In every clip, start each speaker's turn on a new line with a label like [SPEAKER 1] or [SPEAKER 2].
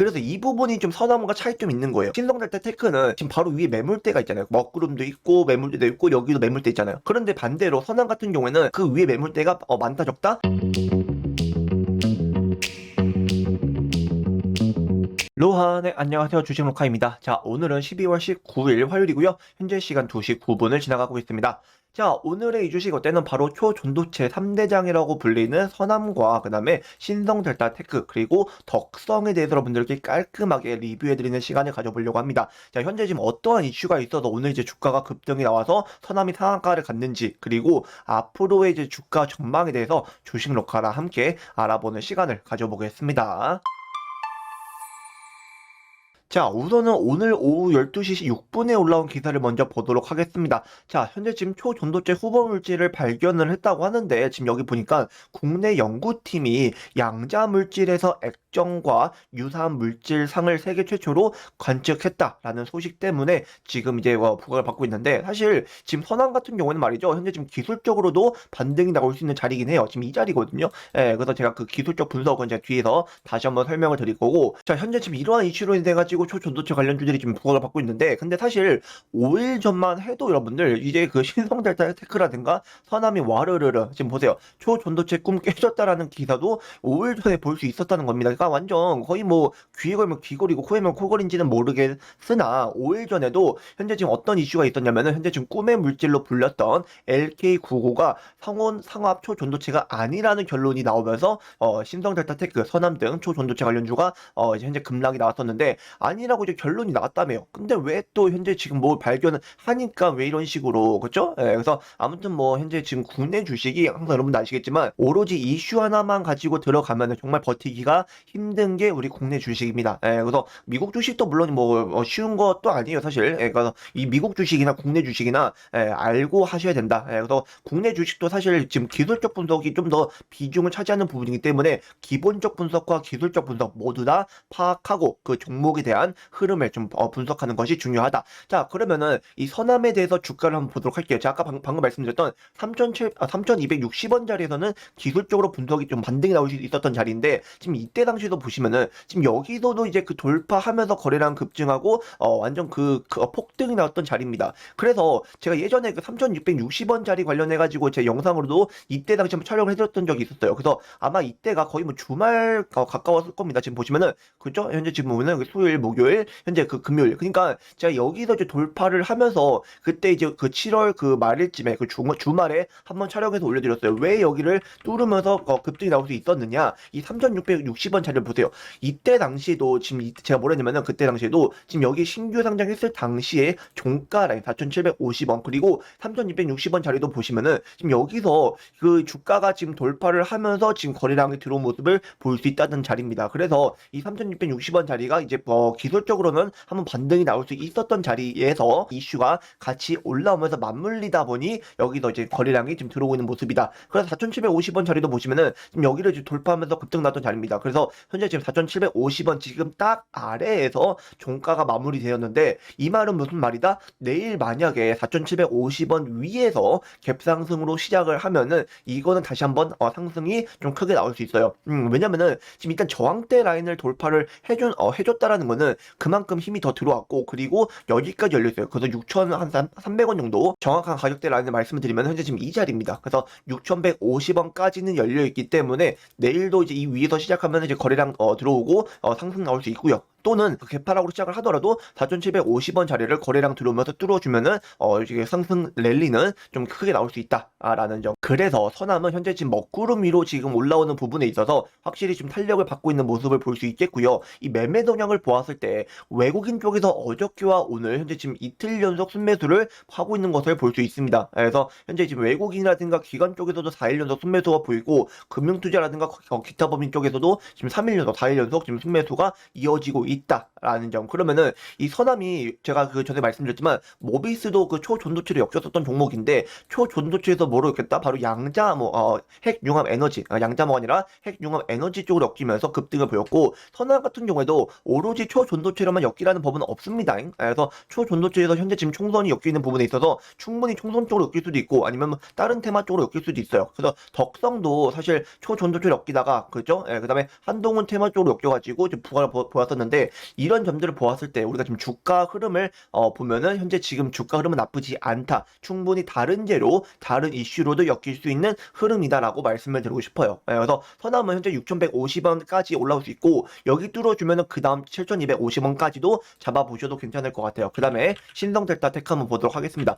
[SPEAKER 1] 그래서 이 부분이 좀 서남과 차이점이 있는 거예요. 신성델타 테크는 지금 바로 위에 매물대가 있잖아요. 먹구름도 있고 매물대도 있고 여기도 매물대 있잖아요. 그런데 반대로 서남 같은 경우에는 그 위에 매물대가 어, 많다 적다? 로하, 네, 안녕하세요. 주식로카입니다. 자, 오늘은 12월 19일 화요일이고요. 현재 시간 2시 9분을 지나가고 있습니다. 자, 오늘의 이 주식 어때는 바로 초전도체 3대장이라고 불리는 서남과 그 다음에 신성 델타 테크 그리고 덕성에 대해서 여러분들께 깔끔하게 리뷰해 드리는 시간을 가져보려고 합니다. 자, 현재 지금 어떠한 이슈가 있어서 오늘 이제 주가가 급등이 나와서 서남이 상한가를 갔는지 그리고 앞으로의 이제 주가 전망에 대해서 주식 로카랑 함께 알아보는 시간을 가져보겠습니다. 자, 우선은 오늘 오후 12시 6분에 올라온 기사를 먼저 보도록 하겠습니다. 자, 현재 지금 초전도체 후보 물질을 발견을 했다고 하는데, 지금 여기 보니까 국내 연구팀이 양자 물질에서 액 정과 유사한 물질상을 세계 최초로 관측했다라는 소식 때문에 지금 이제 어, 부각을 받고 있는데, 사실 지금 선왕 같은 경우는 말이죠. 현재 지금 기술적으로도 반등이 나올 수 있는 자리긴 해요. 지금 이 자리거든요. 예, 그래서 제가 그 기술적 분석은 제가 뒤에서 다시 한번 설명을 드릴 거고, 자, 현재 지금 이러한 이슈로 인해 가지고 초전도체 관련주들이 지금 부각을 받고 있는데, 근데 사실 5일 전만 해도 여러분들 이제 그 신성델타 테크라든가 서남이 와르르르 지금 보세요. 초전도체 꿈 깨졌다라는 기사도 5일 전에 볼 수 있었다는 겁니다. 그러니까 완전 거의 뭐 귀에 걸면 귀걸이고 코에 면 코걸인지는 모르겠으나 5일 전에도 현재 지금 어떤 이슈가 있었냐면은 현재 지금 꿈의 물질로 불렸던 LK99가 성원 상압 초전도체가 아니라는 결론이 나오면서 어, 신성델타 테크, 서남 등 초전도체 관련주가 어, 이제 현재 급락이 나왔었는데 아니라고 이제 결론이 나왔다며요. 근데 왜 또 현재 지금 뭘 발견을 하니까 왜 이런 식으로 그렇죠? 예, 그래서 아무튼 뭐 현재 지금 국내 주식이 항상 여러분도 아시겠지만 오로지 이슈 하나만 가지고 들어가면 정말 버티기가 힘든 게 우리 국내 주식입니다. 예, 그래서 미국 주식도 물론 뭐 어, 쉬운 것도 아니에요, 사실. 예, 그래서 이 미국 주식이나 국내 주식이나 예, 알고 하셔야 된다. 예, 그래서 국내 주식도 사실 지금 기술적 분석이 좀 더 비중을 차지하는 부분이기 때문에 기본적 분석과 기술적 분석 모두 다 파악하고 그 종목에 대한 흐름을 좀 어, 분석하는 것이 중요하다. 자, 그러면은 이 서남에 대해서 주가를 한번 보도록 할게요. 제가 아까 방, 금 말씀드렸던 3,700, 아, 3,260원 자리에서는 기술적으로 분석이 좀 반등이 나올 수 있었던 자리인데 지금 이때 당시 도 보시면은 지금 여기서도 이제 그 돌파하면서 거래량 급증하고 어, 완전 그, 그 어, 폭등이 나왔던 자리입니다. 그래서 제가 예전에 그 3,660원 자리 관련해 가지고 제 영상으로도 이때 당시 한번 촬영을 해드렸던 적이 있었어요. 그래서 아마 이때가 거의 뭐 주말 어, 가까웠을 겁니다. 지금 보시면은 그죠? 현재 지금 보면은 그 수요일, 목요일, 현재 그 금요일. 그러니까 제가 여기서 이제 돌파를 하면서 그때 이제 그 7월 그 말일쯤에 그 주, 주말에 한번 촬영해서 올려드렸어요. 왜 여기를 뚫으면서 어, 급등이 나올 수 있었느냐? 이 3,660원 자리 를 보세요. 이때 당시에도 지금 이- 제가 뭐랬냐면은 그때 당시에도 지금 여기 신규 상장했을 당시에 종가 라인 4,750원 그리고 3,260원 자리도 보시면은 지금 여기서 그 주가가 지금 돌파를 하면서 지금 거래량이 들어온 모습을 볼 수 있다는 자리입니다. 그래서 이 3,660원 자리가 이제 어, 기술적으로는 한번 반등이 나올 수 있었던 자리에서 이슈가 같이 올라오면서 맞물리다 보니 여기서 이제 거래량이 지금 들어오고 있는 모습이다. 그래서 4,750원 자리도 보시면은 지금 여기를 지금 돌파하면서 급등 났던 자리입니다. 그래서 현재 지금 4,750원 지금 딱 아래에서 종가가 마무리되었는데 이 말은 무슨 말이다? 내일 만약에 4,750원 위에서 갭상승으로 시작을 하면은 이거는 다시 한번 어, 상승이 좀 크게 나올 수 있어요. 음, 왜냐면은 지금 일단 저항대 라인을 돌파를 해준 어, 해줬다라는 거는 그만큼 힘이 더 들어왔고 그리고 여기까지 열려 있어요. 그래서 6,300원 정도 정확한 가격대 라인을 말씀을 드리면 현재 지금 이 자리입니다. 그래서 6,150원까지는 열려 있기 때문에 내일도 이제 이 위에서 시작하면 이제 량 어, 들어오고 어, 상승 나올 수 있고요. 또는 그 개파락으로 시작을 하더라도 4,750원 자리를 거래량 들어오면서 뚫어주면은 어 이게 상승 랠리는 좀 크게 나올 수 있다라는 점. 그래서 서남은 현재 지금 먹구름 위로 지금 올라오는 부분에 있어서 확실히 좀 탄력을 받고 있는 모습을 볼 수 있겠고요. 이 매매 동향을 보았을 때 외국인 쪽에서 어저께와 오늘 현재 지금 이틀 연속 순매수를 하고 있는 것을 볼 수 있습니다. 그래서 현재 지금 외국인이라든가 기관 쪽에서도 4일 연속 순매수가 보이고 금융투자라든가 어, 기타 법인 쪽에서도 지금 3일 연속, 4일 연속 지금 순매수가 이어지고 있다라는 점. 그러면은 이 서남이 제가 그 전에 말씀드렸지만 모비스도 그 초전도체를 엮였었던 종목인데 초전도체에서 엮였다? 바로 양자모 어, 핵융합 에너지 아, 양자모가 아니라 핵융합 에너지 쪽으로 엮이면서 급등을 보였고 서남 같은 경우에도 오로지 초전도체로만 엮이라는 법은 없습니다. 그래서 초전도체에서 현재 지금 총선이 엮이는 부분에 있어서 충분히 총선 쪽으로 엮일 수도 있고 아니면 뭐 다른 테마 쪽으로 엮일 수도 있어요. 그래서 덕성도 사실 초전도체로 엮이다가 그죠? 예, 그다음에 한동훈 테마 쪽으로 엮여가지고 보, 보았었는데 이런 점들을 보았을 때 우리가 지금 주가 흐름을 어, 보면은 현재 지금 주가 흐름은 나쁘지 않다. 충분히 다른 재로 다른 이슈로도 엮일 수 있는 흐름이다라고 말씀을 드리고 싶어요. 예, 그래서 서남은 현재 6,150원까지 올라올 수 있고 여기 뚫어주면은 그 다음 7,250원까지도 잡아보셔도 괜찮을 것 같아요. 그 다음에 신성델타 테크 한번 보도록 하겠습니다.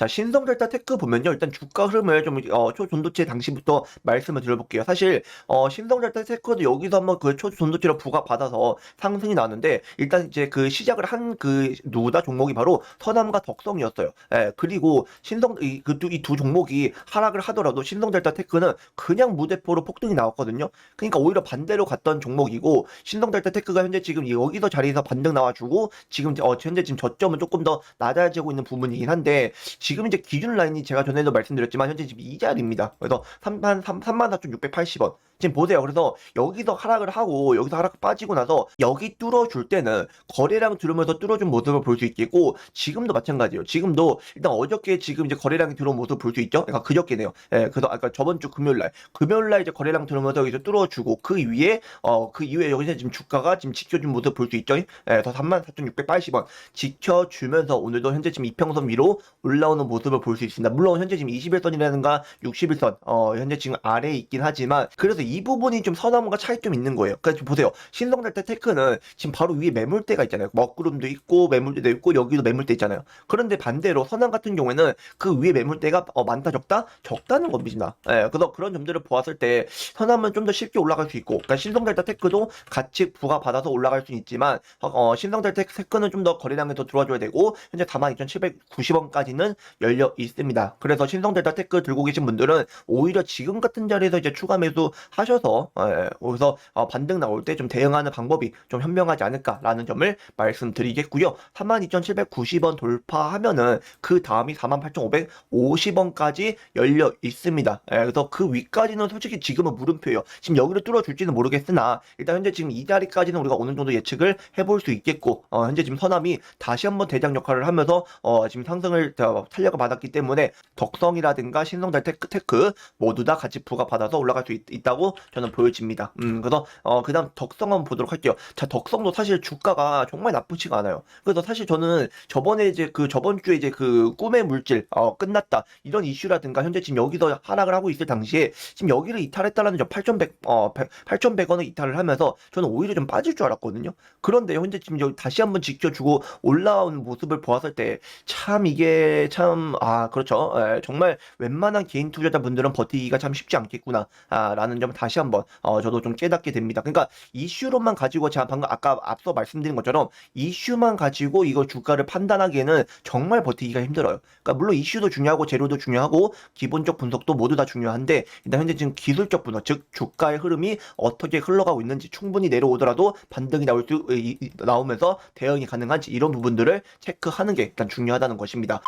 [SPEAKER 1] 자, 신성델타 테크 보면요. 일단 주가 흐름을 좀, 어, 초전도체 당시부터 말씀을 드려볼게요. 사실, 어, 신성델타 테크도 여기서 한번 그 초전도체로 부각받아서 상승이 나왔는데, 일단 이제 그 시작을 한 그, 누구다? 종목이 바로 서남과 덕성이었어요. 예, 그리고 신성, 이, 그, 이두 종목이 하락을 하더라도 신성델타 테크는 그냥 무대포로 폭등이 나왔거든요. 그러니까 오히려 반대로 갔던 종목이고, 신성델타 테크가 현재 지금 여기서 자리에서 반등 나와주고, 지금, 어, 현재 지금 저점은 조금 더 낮아지고 있는 부분이긴 한데, 지금 이제 기준 라인이 제가 전에도 말씀드렸지만 현재 지금 이 자리입니다. 그래서 3만 34,680원. 지금 보세요. 그래서 여기서 하락을 하고 여기서 하락 빠지고 나서 여기 뚫어줄 때는 거래량 들어오면서 뚫어준 모습을 볼 수 있겠고 지금도 마찬가지예요. 지금도 일단 어저께 지금 이제 거래량이 들어온 모습을 볼수 있죠. 그러니까 그저께네요. 예, 그래서 아까 저번 주 금요일 날 금요일 날 이제 거래량 들어오면서 여기서 뚫어주고 그 위에 어 그 이후에 여기서 지금 주가가 지금 지켜준 모습 볼 수 있죠. 예, 그래서 34,680원 지켜주면서 오늘도 현재 지금 이평선 위로 올라오는 모습을 볼 수 있습니다. 물론 현재 지금 21선이라든가 61선 어 현재 지금 아래에 있긴 하지만 그래서 이 부분이 좀 서남과 차이점이 있는 거예요. 그러니까 보세요. 신성달타 테크는 지금 바로 위에 매물대가 있잖아요. 먹구름도 있고 매물대도 있고 여기도 매물대 있잖아요. 그런데 반대로 서남 같은 경우에는 그 위에 매물대가 어, 많다 적다 적다는 겁니다. 예, 그래서 그런 점들을 보았을 때 서남은 좀 더 쉽게 올라갈 수 있고, 그러니까 신성달타 테크도 같이 부가 받아서 올라갈 수는 있지만 어, 신성달타 테크는 좀 더 거래량이 더 들어와줘야 되고 현재 42,790원까지는 열려 있습니다. 그래서 신성델타 테크 들고 계신 분들은 오히려 지금 같은 자리에서 이제 추가 매수 하셔서 예, 그래서 어, 반등 나올 때 좀 대응하는 방법이 좀 현명하지 않을까라는 점을 말씀드리겠고요. 32,790원 돌파하면은 그 다음이 48,550원까지 열려 있습니다. 예, 그래서 그 위까지는 솔직히 지금은 물음표예요. 지금 여기를 뚫어줄지는 모르겠으나 일단 현재 지금 이 자리까지는 우리가 어느 정도 예측을 해볼 수 있겠고 어, 현재 지금 서남이 다시 한번 대장 역할을 하면서 어, 지금 상승을 어, 탄력을 받았기 때문에 덕성이라든가 신성달 테크, 테크 모두 다 같이 부가받아서 올라갈 수 있, 다고 저는 보여집니다. 음, 그래서 어, 그다음 덕성 한번 보도록 할게요. 자, 덕성도 사실 주가가 정말 나쁘지가 않아요. 그래서 사실 저는 저번에 이제 그 저번 주에 이제 그 꿈의 물질 어, 끝났다 이런 이슈라든가 현재 지금 여기서 하락을 하고 있을 당시에 지금 여기를 이탈했다라는 점 8,100, 어, 8,100원을 이탈을 하면서 저는 오히려 좀 빠질 줄 알았거든요. 그런데 현재 지금 여기 다시 한번 지켜주고 올라온 모습을 보았을 때 참 이게 참 아 그렇죠. 예, 정말 웬만한 개인 투자자분들은 버티기가 참 쉽지 않겠구나 아, 라는 점을 다시 한번 어, 저도 좀 깨닫게 됩니다. 그러니까 이슈로만 가지고 제가 방금 아까 앞서 말씀드린 것처럼 이슈만 가지고 이거 주가를 판단하기에는 정말 버티기가 힘들어요. 그러니까 물론 이슈도 중요하고 재료도 중요하고 기본적 분석도 모두 다 중요한데 일단 현재 지금 기술적 분석 즉 주가의 흐름이 어떻게 흘러가고 있는지 충분히 내려오더라도 반등이 나올 수 나오면서 대응이 가능한지 이런 부분들을 체크하는 게 일단 중요하다는 것입니다.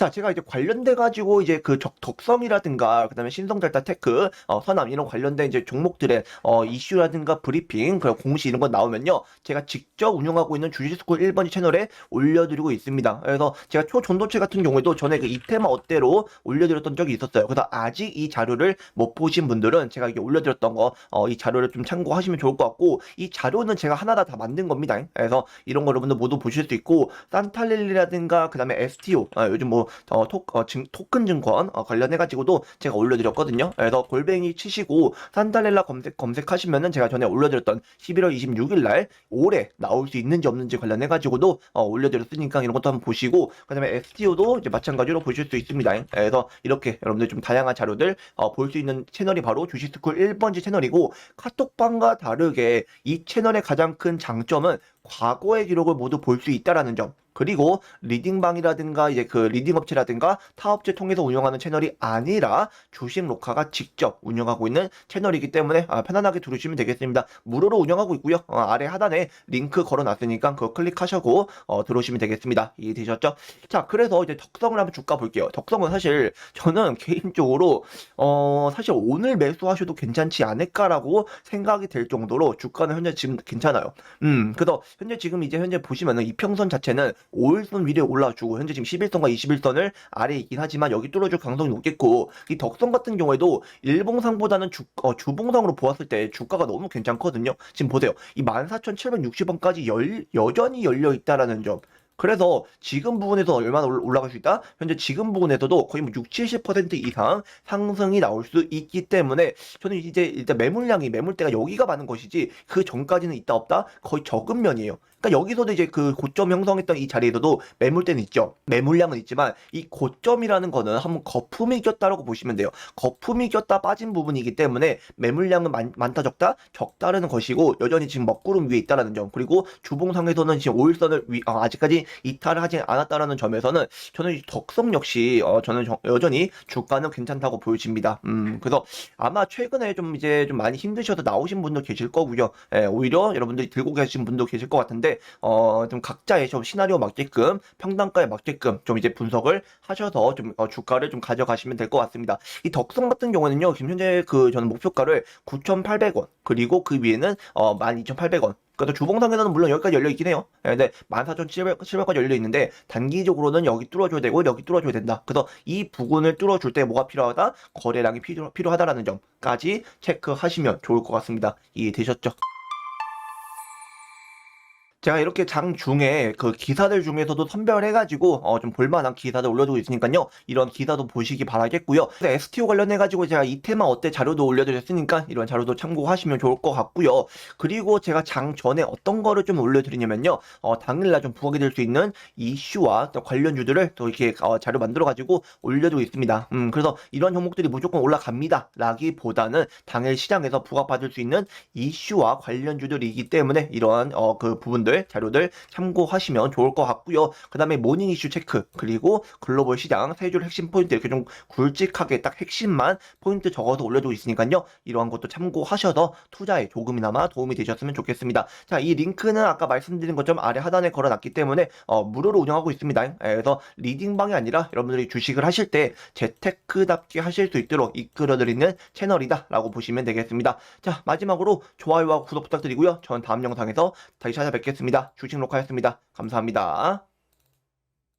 [SPEAKER 1] 자, 제가 이제 관련돼 가지고 이제 그 적, 덕성이라든가 그다음에 신성달타 테크, 어, 서남 이런 관련된 이제 종목들의 어, 이슈라든가 브리핑, 그 공시 이런 거 나오면요, 제가 직접 운영하고 있는 주식스쿨 1번지 채널에 올려드리고 있습니다. 그래서 제가 초전도체 같은 경우에도 전에 그 이테마 어때로 올려드렸던 적이 있었어요. 그래서 아직 이 자료를 못 보신 분들은 제가 이게 올려드렸던 거, 어, 이 자료를 좀 참고하시면 좋을 것 같고 이 자료는 제가 하나다 다 만든 겁니다. 그래서 이런 거 여러분들 모두 보실 수 있고 산탈릴리라든가 그다음에 STO, 아, 요즘 뭐 어, 토, 어, 증, 토큰 증권 어, 관련해가지고도 제가 올려드렸거든요. 그래서 골뱅이 치시고 산달렐라 검색, 검색하시면은 제가 전에 올려드렸던 11월 26일 날 올해 나올 수 있는지 없는지 관련해가지고도 어, 올려드렸으니까 이런 것도 한번 보시고 그 다음에 STO도 이제 마찬가지로 보실 수 있습니다. 그래서 이렇게 여러분들 좀 다양한 자료들 어, 볼 수 있는 채널이 바로 주식스쿨 1번지 채널이고 카톡방과 다르게 이 채널의 가장 큰 장점은 과거의 기록을 모두 볼 수 있다라는 점. 그리고 리딩방이라든가 이제 그 리딩 업체라든가 타 업체 통해서 운영하는 채널이 아니라 주식 로카가 직접 운영하고 있는 채널이기 때문에 아, 편안하게 들으시면 되겠습니다. 무료로 운영하고 있고요. 어, 아래 하단에 링크 걸어놨으니까 그거 클릭하시고 어, 들어오시면 되겠습니다. 이해되셨죠? 자, 그래서 이제 덕성을 한번 주가 볼게요. 덕성은 사실 저는 개인적으로 어, 사실 오늘 매수하셔도 괜찮지 않을까라고 생각이 될 정도로 주가는 현재 지금 괜찮아요. 음, 그래서 현재 지금 이제 현재 보시면은 이평선 자체는 5일선 위로 올라주고 현재 지금 11선과 21선을 아래에 있긴 하지만 여기 뚫어줄 가능성이 높겠고 이 덕성 같은 경우에도 일봉상보다는 주, 어, 주봉상으로 보았을 때 주가가 너무 괜찮거든요. 지금 보세요. 이 14,760원까지 열, 여전히 열려 있다라는 점. 그래서 지금 부분에서 얼마나 올- 올라갈 수 있다? 현재 지금 부분에서도 거의 뭐 6, 70% 이상 상승이 나올 수 있기 때문에 저는 이제 일단 매물량이 매물대가 여기가 많은 것이지 그 전까지는 있다 없다 거의 적은 면이에요. 그러니까 여기서도 이제 그 고점 형성했던 이 자리에서도 매물대는 있죠. 매물량은 있지만 이 고점이라는 거는 한번 거품이 꼈다라고 보시면 돼요. 거품이 꼈다 빠진 부분이기 때문에 매물량은 많, 많다 적다 적다라는 것이고 여전히 지금 먹구름 위에 있다라는 점 그리고 주봉상에서는 지금 5일선을 위, 어, 아직까지 이탈을 하지 않았다라는 점에서는 저는 이 덕성 역시 어, 저는 저- 여전히 주가는 괜찮다고 보여집니다. 음, 그래서 아마 최근에 좀 이제 좀 많이 힘드셔서 나오신 분도 계실 거고요. 예, 오히려 여러분들이 들고 계신 분도 계실 것 같은데 어, 좀 각자의 좀 시나리오 맞게끔 평단가에 맞게끔 좀 이제 분석을 하셔서 좀 어, 주가를 좀 가져가시면 될 것 같습니다. 이 덕성 같은 경우는요, 지금 현재 그 저는 목표가를 9,800원 그리고 그 위에는 어, 12,800원. 그래서 주봉상에서는 물론 여기까지 열려 있긴 해요. 예, 근데 14,700까지 열려 있는데 단기적으로는 여기 뚫어줘야 되고 여기 뚫어줘야 된다. 그래서 이 부분을 뚫어줄 때 뭐가 필요하다? 거래량이 필요, 필요하다라는 점까지 체크하시면 좋을 것 같습니다. 이해되셨죠? 제가 이렇게 장 중에 그 기사들 중에서도 선별해가지고 어 좀 볼만한 기사들 올려두고 있으니까요. 이런 기사도 보시기 바라겠고요. STO 관련해가지고 제가 이 테마 어때 자료도 올려드렸으니까 이런 자료도 참고하시면 좋을 것 같고요. 그리고 제가 장 전에 어떤 거를 좀 올려드리냐면요. 어 당일날 좀 부각이 될 수 있는 이슈와 또 관련주들을 또 이렇게 어 자료 만들어가지고 올려두고 있습니다. 음 그래서 이런 종목들이 무조건 올라갑니다. 라기보다는 당일 시장에서 부각받을 수 있는 이슈와 관련주들이기 때문에 이러한 어그 부분들 자료들 참고하시면 좋을 것 같고요. 그 다음에 모닝 이슈 체크 그리고 글로벌 시장 세 줄 핵심 포인트 이렇게 좀 굵직하게 딱 핵심만 포인트 적어서 올려두고 있으니까요. 이러한 것도 참고하셔서 투자에 조금이나마 도움이 되셨으면 좋겠습니다. 자, 이 링크는 아까 말씀드린 것처럼 아래 하단에 걸어놨기 때문에 어, 무료로 운영하고 있습니다. 예, 그래서 리딩방이 아니라 여러분들이 주식을 하실 때 재테크답게 하실 수 있도록 이끌어드리는 채널이다라고 보시면 되겠습니다. 자, 마지막으로 좋아요와 구독 부탁드리고요. 전 다음 영상에서 다시 찾아뵙 겠습니다. 주식 녹화였습니다. 감사합니다.